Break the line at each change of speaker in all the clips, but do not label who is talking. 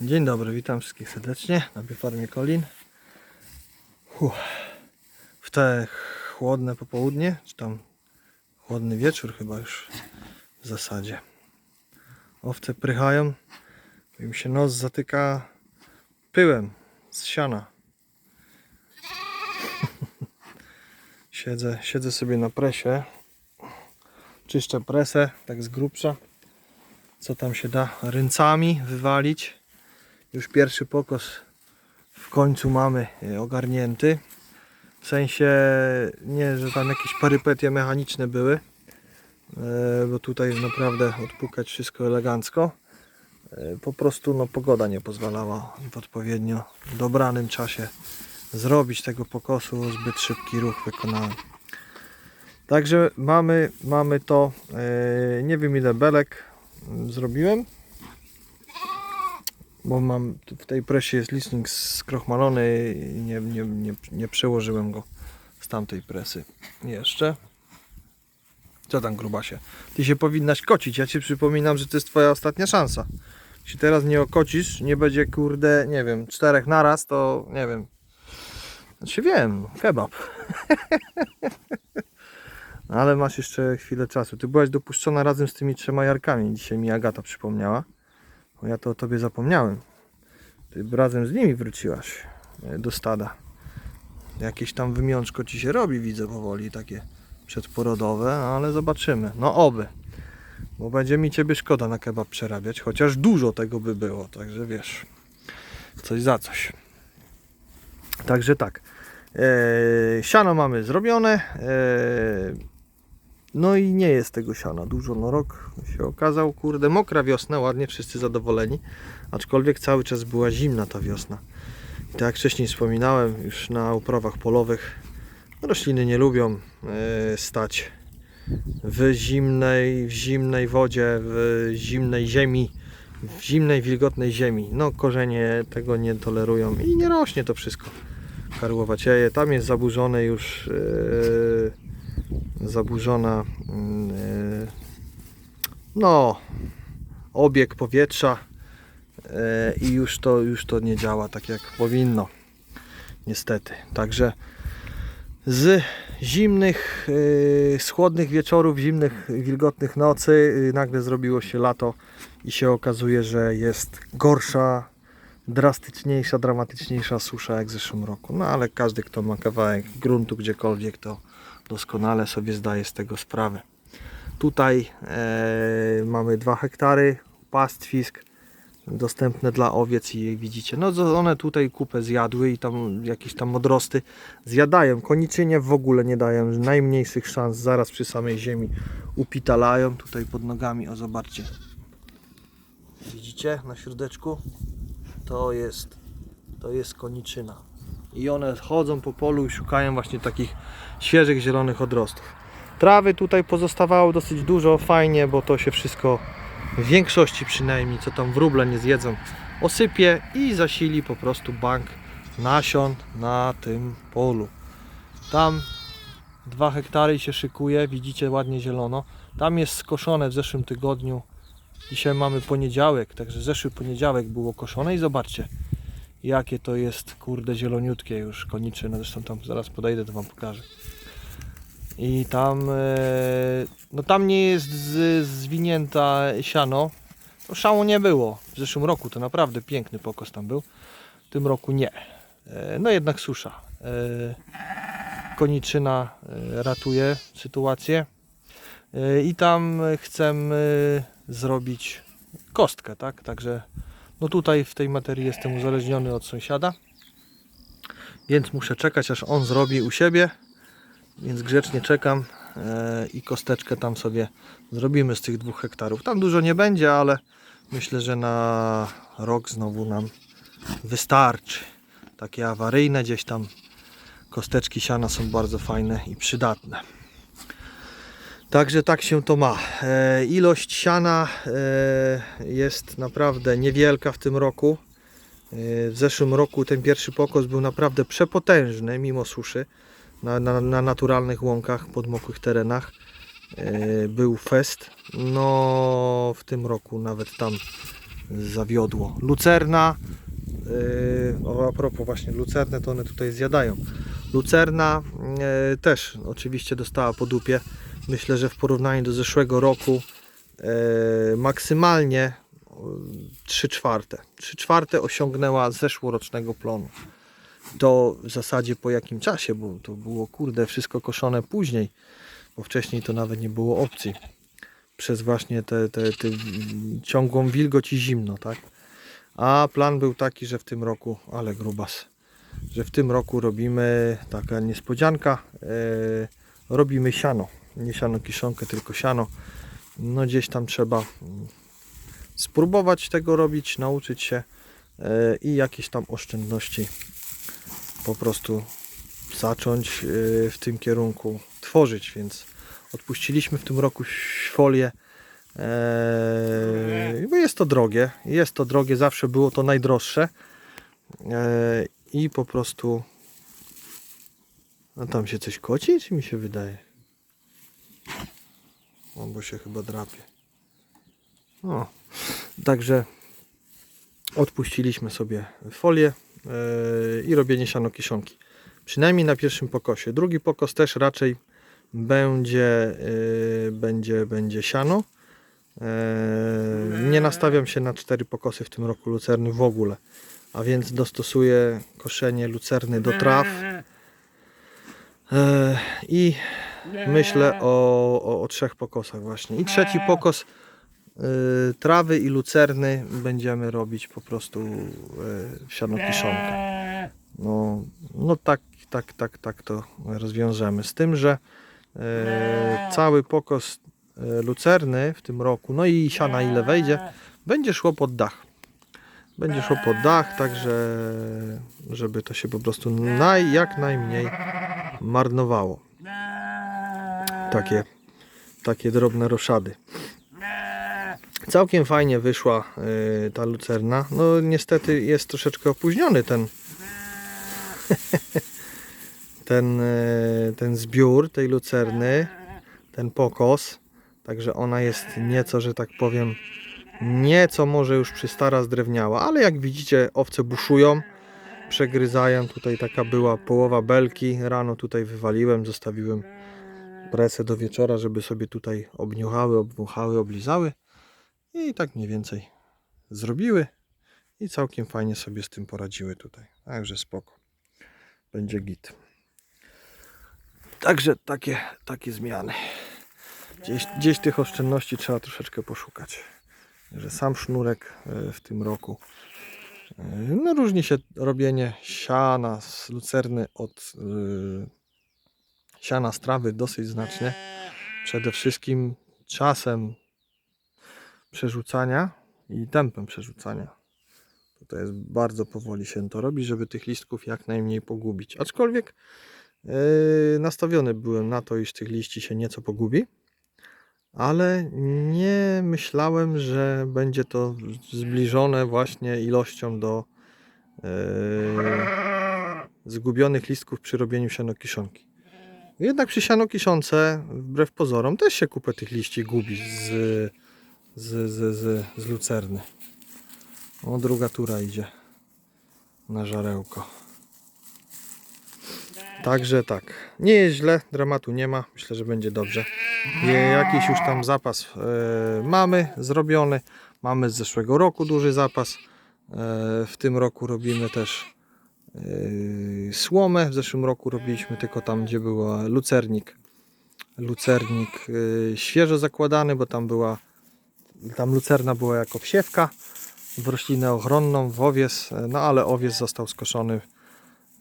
Dzień dobry, witam wszystkich serdecznie na biofarmie Kolin. W te chłodne popołudnie, czy tam chłodny wieczór chyba już w zasadzie. Owce prychają, im się nos zatyka pyłem z siana. siedzę, siedzę sobie na presie, czyszczę presę, tak z grubsza, co tam się da ryncami wywalić. Już pierwszy pokos w końcu mamy e, ogarnięty. W sensie nie, że tam jakieś parypetie mechaniczne były, e, bo tutaj naprawdę odpukać wszystko elegancko. E, Po prostu no, pogoda nie pozwalała w odpowiednio dobranym czasie zrobić tego pokosu. Zbyt szybki ruch wykonałem. Także mamy, mamy to. Nie wiem ile belek mm, zrobiłem bo mam w tej presie jest licznik skrochmalony i nie, nie, nie, nie przełożyłem go z tamtej presy jeszcze. Co tam grubasie? Ty się powinnaś kocić. Ja ci przypominam, że to jest twoja ostatnia szansa. Jeśli teraz nie okocisz, nie będzie kurde, nie wiem, czterech naraz, to nie wiem. Znaczy wiem, kebab. Ale masz jeszcze chwilę czasu. Ty byłaś dopuszczona razem z tymi trzema jarkami. Dzisiaj mi Agata przypomniała. Bo ja to o tobie zapomniałem. Ty razem z nimi wróciłaś e, do stada. Jakieś tam wymiączko ci się robi, widzę powoli, takie przedporodowe, ale zobaczymy. No oby. Bo będzie mi ciebie szkoda na kebab przerabiać, chociaż dużo tego by było, także wiesz. Coś za coś. Także tak. E, siano mamy zrobione. No i nie jest tego siana dużo. No rok się okazał, kurde, mokra wiosna, ładnie, wszyscy zadowoleni. Aczkolwiek cały czas była zimna ta wiosna. I tak jak wcześniej wspominałem, już na uprawach polowych rośliny nie lubią e, stać w zimnej, w zimnej wodzie, w zimnej ziemi, w zimnej, wilgotnej ziemi. No korzenie tego nie tolerują i nie rośnie to wszystko. Karłowacieje, tam jest zaburzone już e, zaburzona mm, e, no obieg powietrza e, i już to, już to nie działa tak jak powinno niestety także z zimnych, e, z chłodnych wieczorów, zimnych, wilgotnych nocy e, nagle zrobiło się lato i się okazuje, że jest gorsza, drastyczniejsza, dramatyczniejsza susza jak w zeszłym roku. No ale każdy, kto ma kawałek gruntu gdziekolwiek, to doskonale sobie zdaje z tego sprawę. Tutaj e, mamy 2 hektary pastwisk dostępne dla owiec i widzicie, no one tutaj kupę zjadły i tam jakieś tam odrosty zjadają. Koniczynie w ogóle nie dają najmniejszych szans, zaraz przy samej ziemi upitalają tutaj pod nogami, o zobaczcie. Widzicie na środeczku? To jest, to jest koniczyna. I one chodzą po polu i szukają właśnie takich świeżych, zielonych odrostów. Trawy tutaj pozostawało dosyć dużo, fajnie, bo to się wszystko w większości przynajmniej, co tam wróble nie zjedzą, osypie i zasili po prostu bank nasion na tym polu. Tam 2 hektary się szykuje, widzicie ładnie zielono. Tam jest skoszone w zeszłym tygodniu. Dzisiaj mamy poniedziałek, także zeszły poniedziałek było koszone i zobaczcie jakie to jest kurde zieloniutkie już koniczyne, zresztą tam zaraz podejdę to wam pokażę. I tam e, no tam nie jest z, zwinięta siano. No, szału nie było. W zeszłym roku to naprawdę piękny pokos tam był. W tym roku nie. E, no jednak susza. E, koniczyna ratuje sytuację. I tam chcemy zrobić kostkę tak? Także no tutaj w tej materii jestem uzależniony od sąsiada. Więc muszę czekać aż on zrobi u siebie. Więc grzecznie czekam e, i kosteczkę tam sobie zrobimy z tych dwóch hektarów. Tam dużo nie będzie, ale myślę, że na rok znowu nam wystarczy. Takie awaryjne gdzieś tam kosteczki siana są bardzo fajne i przydatne. Także tak się to ma. E, ilość siana e, jest naprawdę niewielka w tym roku. E, w zeszłym roku ten pierwszy pokos był naprawdę przepotężny mimo suszy na, na, na naturalnych łąkach, podmokłych terenach. E, był fest. No w tym roku nawet tam zawiodło. Lucerna, o, a propos właśnie lucerny, to one tutaj zjadają. Lucerna yy, też oczywiście dostała po dupie. Myślę, że w porównaniu do zeszłego roku yy, maksymalnie 3 czwarte. 3 czwarte osiągnęła zeszłorocznego plonu. To w zasadzie po jakim czasie, bo to było kurde wszystko koszone później, bo wcześniej to nawet nie było opcji. Przez właśnie tę te, te, ciągłą wilgoć i zimno, tak? A plan był taki, że w tym roku, ale grubas, że w tym roku robimy taka niespodzianka, e, robimy siano. Nie siano kiszonkę, tylko siano. No gdzieś tam trzeba mm, spróbować tego robić, nauczyć się e, i jakieś tam oszczędności po prostu zacząć e, w tym kierunku tworzyć, więc odpuściliśmy w tym roku folię, e, bo jest to drogie, jest to drogie, zawsze było to najdroższe i po prostu a tam się coś koci, czy mi się wydaje? O, bo się chyba drapie. O, także odpuściliśmy sobie folię yy, i robienie siano kiszonki. Przynajmniej na pierwszym pokosie. Drugi pokos też raczej będzie, yy, będzie, będzie siano. Yy, nie nastawiam się na cztery pokosy w tym roku lucerny w ogóle. A więc dostosuję koszenie lucerny do traw. I myślę o, o, o trzech pokosach właśnie. I trzeci pokos y, trawy i lucerny będziemy robić po prostu y, sianokiszonkę. No, no tak, tak, tak, tak to rozwiążemy. Z tym, że y, cały pokos y, lucerny w tym roku, no i siana ile wejdzie, będzie szło pod dach. Będzie szło pod dach, także żeby to się po prostu naj, jak najmniej marnowało takie, takie drobne roszady. Całkiem fajnie wyszła y, ta lucerna. No niestety jest troszeczkę opóźniony ten ten, y, ten zbiór tej lucerny, ten pokos. Także ona jest nieco, że tak powiem, nieco może już przystara, zdrewniała, ale jak widzicie owce buszują, przegryzają. Tutaj taka była połowa belki. Rano tutaj wywaliłem, zostawiłem presę do wieczora, żeby sobie tutaj obniuchały, obwąchały, oblizały i tak mniej więcej zrobiły i całkiem fajnie sobie z tym poradziły tutaj. Także spoko. Będzie git. Także takie, takie zmiany. Gdzieś, gdzieś tych oszczędności trzeba troszeczkę poszukać. Że sam sznurek e, w tym roku. e, No różni się robienie siana z lucerny od yy, siana z trawy dosyć znacznie. Przede wszystkim czasem przerzucania i tempem przerzucania. To jest bardzo powoli się to robi, żeby tych listków jak najmniej pogubić. Aczkolwiek yy, nastawiony byłem na to, iż tych liści się nieco pogubi, ale nie myślałem, że będzie to zbliżone właśnie ilością do yy, zgubionych listków przy robieniu sianokiszonki. Jednak przy sianokiszonce, wbrew pozorom, też się kupę tych liści gubi z, z, z, z, z lucerny. O, druga tura idzie na żarełko. Także tak, nie jest źle, dramatu nie ma, myślę, że będzie dobrze. Jakiś już tam zapas e, mamy zrobiony, mamy z zeszłego roku duży zapas. E, w tym roku robimy też słomę, w zeszłym roku robiliśmy tylko tam, gdzie była lucernik. Lucernik e, świeżo zakładany, bo tam była, tam lucerna była jako wsiewka w roślinę ochronną, w owies, e, no ale owies został skoszony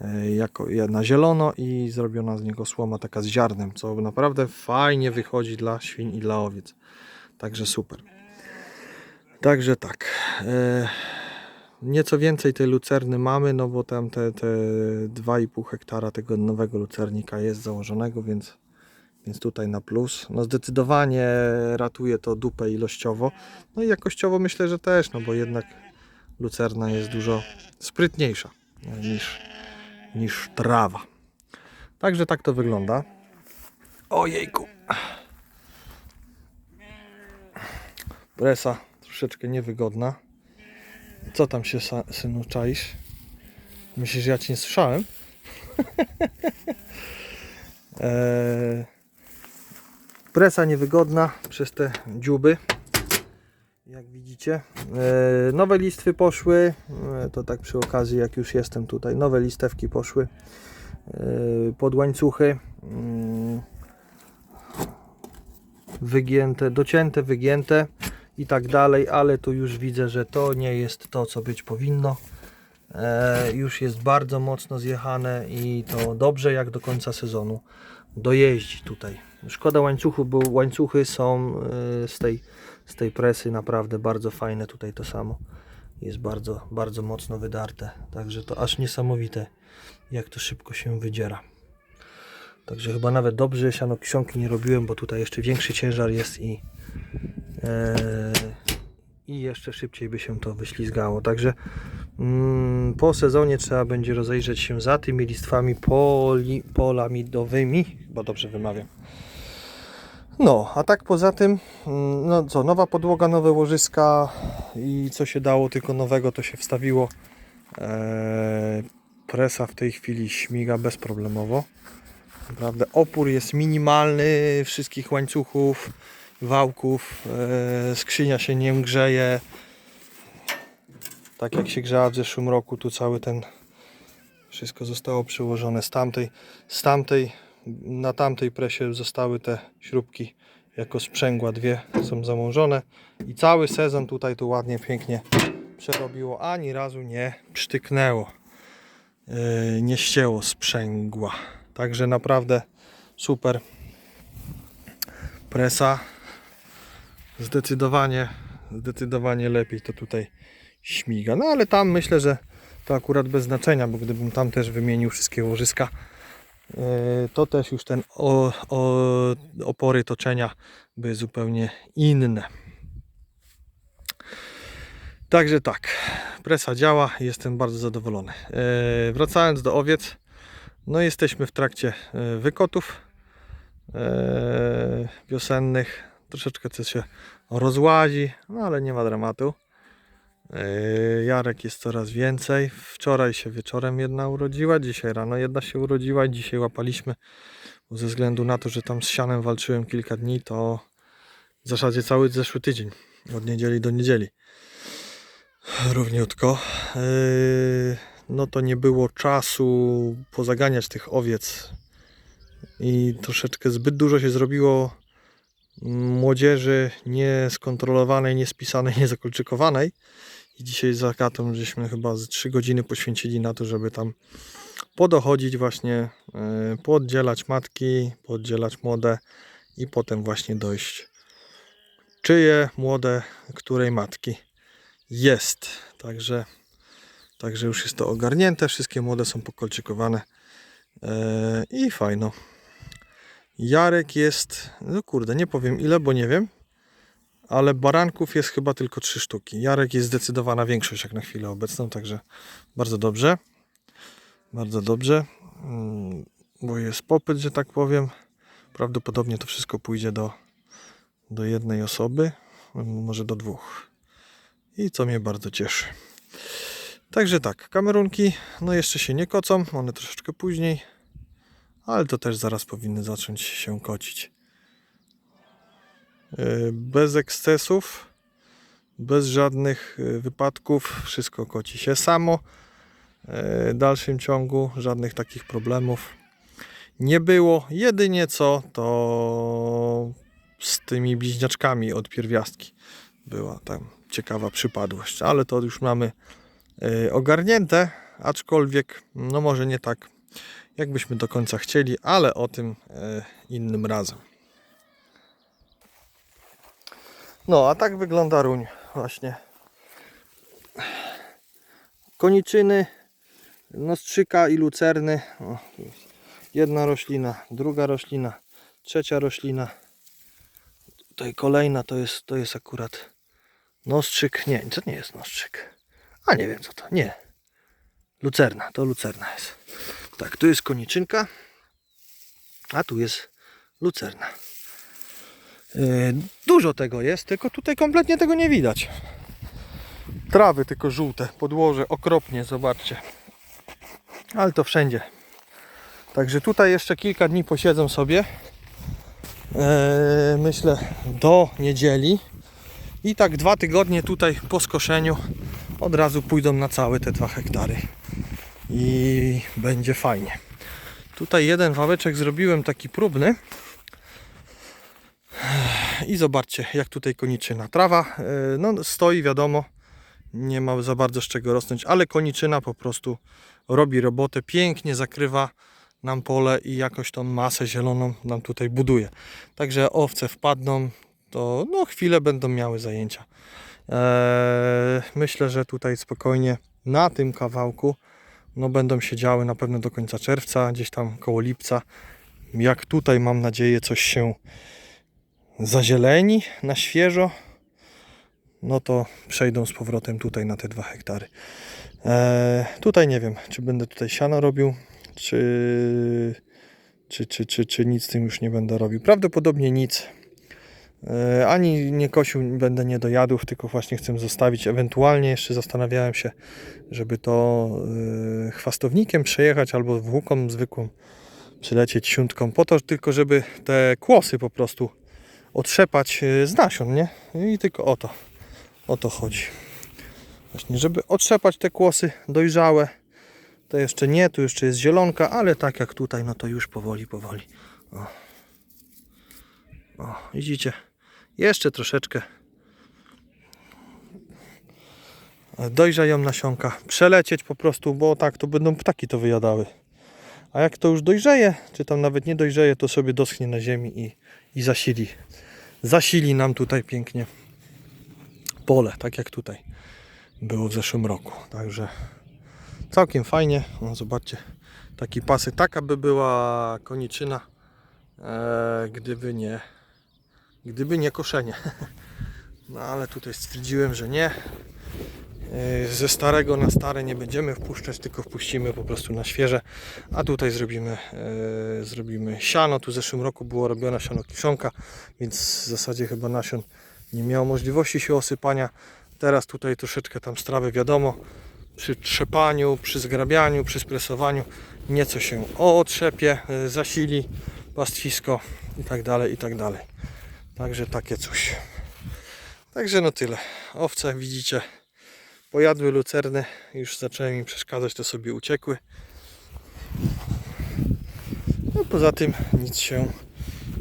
e, jako na zielono i zrobiona z niego słoma taka z ziarnem, co naprawdę fajnie wychodzi dla świń i dla owiec. Także super. Także tak. Nieco więcej tej lucerny mamy, no bo tam te, te 2,5 hektara tego nowego lucernika jest założonego, więc, więc tutaj na plus. No zdecydowanie ratuje to dupę ilościowo. No i jakościowo myślę, że też, no bo jednak lucerna jest dużo sprytniejsza e, niż, niż trawa. Także tak to wygląda. Ojejku. Presa troszeczkę niewygodna. Co tam się, synu, czaisz? Myślisz, że ja cię nie słyszałem? eee, presa niewygodna przez te dziuby. Jak widzicie. Eee, nowe listwy poszły. Eee, to tak przy okazji, jak już jestem tutaj. Nowe listewki poszły. Eee, pod łańcuchy. Mm, wygięte, docięte, wygięte i tak dalej, ale tu już widzę, że to nie jest to, co być powinno. E, już jest bardzo mocno zjechane i to dobrze jak do końca sezonu dojeździ tutaj. Szkoda łańcuchu, bo łańcuchy są e, z tej, z tej presy naprawdę bardzo fajne. Tutaj to samo jest bardzo, bardzo mocno wydarte. Także to aż niesamowite, jak to szybko się wydziera. Także chyba nawet dobrze, siano kiszonki nie robiłem, bo tutaj jeszcze większy ciężar jest i, i jeszcze szybciej by się to wyślizgało. Także mm, po sezonie trzeba będzie rozejrzeć się za tymi listwami poli, polamidowymi, bo dobrze wymawiam. No, a tak poza tym, mm, no co, nowa podłoga, nowe łożyska i co się dało tylko nowego, to się wstawiło. E, presa w tej chwili śmiga bezproblemowo. Naprawdę opór jest minimalny wszystkich łańcuchów, wałków, e, skrzynia się nie grzeje. Tak jak się grzała w zeszłym roku, tu cały ten wszystko zostało przyłożone z tamtej, z tamtej, na tamtej presie zostały te śrubki jako sprzęgła, dwie są zamążone i cały sezon tutaj to ładnie, pięknie przerobiło, ani razu nie przytyknęło, e, nie ścięło sprzęgła. Także naprawdę super presa. Zdecydowanie, zdecydowanie lepiej to tutaj śmiga. No ale tam myślę, że to akurat bez znaczenia, bo gdybym tam też wymienił wszystkie łożyska, yy, to też już ten o, o, opory toczenia by zupełnie inne. Także tak, presa działa jestem bardzo zadowolony. Yy, wracając do owiec, no jesteśmy w trakcie e, wykotów e, wiosennych. Troszeczkę coś się rozłazi, no ale nie ma dramatu. E, Jarek jest coraz więcej. Wczoraj się wieczorem jedna urodziła, dzisiaj rano jedna się urodziła i dzisiaj łapaliśmy. Ze względu na to, że tam z sianem walczyłem kilka dni, to w zasadzie cały zeszły tydzień. Od niedzieli do niedzieli. Równiutko. Yy, no to nie było czasu pozaganiać tych owiec i troszeczkę zbyt dużo się zrobiło młodzieży nieskontrolowanej, niespisanej, niezakolczykowanej i dzisiaj z Agatą żeśmy chyba z 3 godziny poświęcili na to, żeby tam podochodzić właśnie, e, pooddzielać matki, pooddzielać młode i potem właśnie dojść czyje młode, której matki jest. Także Także już jest to ogarnięte, wszystkie młode są pokolczykowane eee, i fajno. Jarek jest, no kurde, nie powiem ile, bo nie wiem, ale baranków jest chyba tylko trzy sztuki. Jarek jest zdecydowana większość jak na chwilę obecną, także bardzo dobrze. Bardzo dobrze, mm, bo jest popyt, że tak powiem. Prawdopodobnie to wszystko pójdzie do, do jednej osoby, może do dwóch. I co mnie bardzo cieszy. Także tak, kamerunki no jeszcze się nie kocą, one troszeczkę później, ale to też zaraz powinny zacząć się kocić. Yy, Bez ekscesów, bez żadnych yy, wypadków, wszystko koci się samo. Yy, W dalszym ciągu żadnych takich problemów nie było. Jedynie co to z tymi bliźniaczkami od pierwiastki była tam ciekawa przypadłość, ale to już mamy ogarnięte, aczkolwiek no może nie tak jakbyśmy do końca chcieli, ale o tym y, innym razem. No, a tak wygląda ruń właśnie. Koniczyny, nostrzyka i lucerny. O, jedna roślina, druga roślina, trzecia roślina. Tutaj kolejna to jest, to jest akurat nostrzyk. Nie, to nie jest nostrzyk. A nie wiem co to. Nie. Lucerna, to lucerna jest. Tak, tu jest koniczynka, a tu jest lucerna. Yy, dużo tego jest, tylko tutaj kompletnie tego nie widać. trawy, tylko żółte. Podłoże okropnie, zobaczcie. Ale to wszędzie. Także tutaj jeszcze kilka dni posiedzą sobie. Eee, myślę do niedzieli. I tak dwa tygodnie tutaj po skoszeniu od razu pójdą na całe te dwa hektary. I będzie fajnie. Tutaj jeden wałeczek zrobiłem taki próbny. I zobaczcie, jak tutaj koniczyna. Trawa e, no, stoi, wiadomo, nie ma za bardzo z czego rosnąć, ale koniczyna po prostu robi robotę, pięknie zakrywa nam pole i jakoś tą masę zieloną nam tutaj buduje. Także owce wpadną, to no, chwilę będą miały zajęcia. Eee, myślę, że tutaj spokojnie na tym kawałku no, będą siedziały na pewno do końca czerwca, gdzieś tam koło lipca. Jak tutaj mam nadzieję coś się zazieleni na świeżo, no to przejdą z powrotem tutaj na te dwa hektary. Eee, tutaj nie wiem, czy będę tutaj siano robił, czy, czy, czy, czy, czy nic z tym już nie będę robił. Prawdopodobnie nic. Eee, ani nie kosił będę niedojadów, tylko właśnie chcę zostawić. Ewentualnie jeszcze zastanawiałem się, żeby to eee, chwastownikiem przejechać albo włóką zwykłą przylecieć siątką, po to tylko, żeby te kłosy po prostu otrzepać e, z nasion, nie? I tylko o to, o to chodzi. Właśnie, żeby otrzepać te kłosy dojrzałe, to jeszcze nie, tu jeszcze jest zielonka, ale tak jak tutaj, no to już powoli, powoli. O, o widzicie? Jeszcze troszeczkę dojrzają nasionka, przelecieć po prostu, bo tak to będą ptaki to wyjadały. A jak to już dojrzeje, czy tam nawet nie dojrzeje, to sobie doschnie na ziemi i, i zasili. Zasili nam tutaj pięknie pole, tak jak tutaj było w zeszłym roku. Także całkiem fajnie. No, zobaczcie, taki pasy. Taka by była koniczyna, e, gdyby nie gdyby nie koszenie. No ale tutaj stwierdziłem, że nie. E, Ze starego na stare nie będziemy wpuszczać, tylko wpuścimy po prostu na świeże. A tutaj zrobimy, e, zrobimy siano. Tu w zeszłym roku było robione siano kiszonka, więc w zasadzie chyba nasion nie miało możliwości się osypania. Teraz tutaj troszeczkę tam strawy wiadomo. Przy trzepaniu, przy zgrabianiu, przy spresowaniu nieco się otrzepie, e, zasili pastwisko i tak dalej, i tak dalej. Także takie coś. Także no tyle. Owce widzicie pojadły lucerny, już zaczęły mi przeszkadzać, to sobie uciekły. No poza tym nic się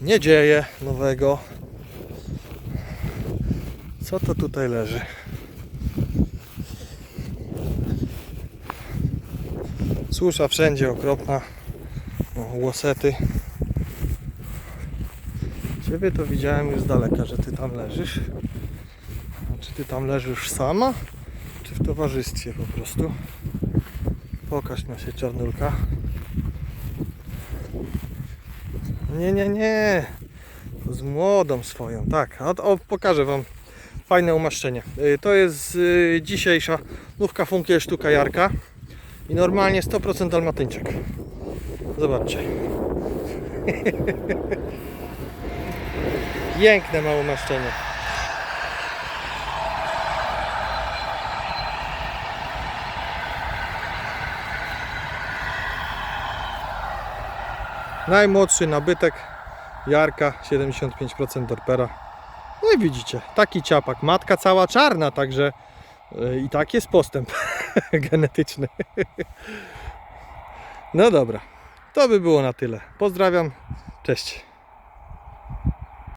nie dzieje nowego. Co to tutaj leży? Susza wszędzie okropna. O, łosety. Ciebie to widziałem już z daleka, że ty tam leżysz. Czy ty tam leżysz sama? Czy w towarzystwie po prostu? Pokaż na się czarnulka. Nie, nie, nie. Z młodą swoją, tak. O, pokażę Wam fajne umaszczenie. Y, To jest y, dzisiejsza nówka funkiel sztuka Jarka. I normalnie 100% dalmatyńczyk. Zobaczcie. Piękne ma umaszczenie. Najmłodszy nabytek Jarka 75% Dorpera. No i widzicie, taki ciapak. Matka cała czarna, także y, i tak jest postęp genetyczny. No dobra, to by było na tyle. Pozdrawiam, cześć.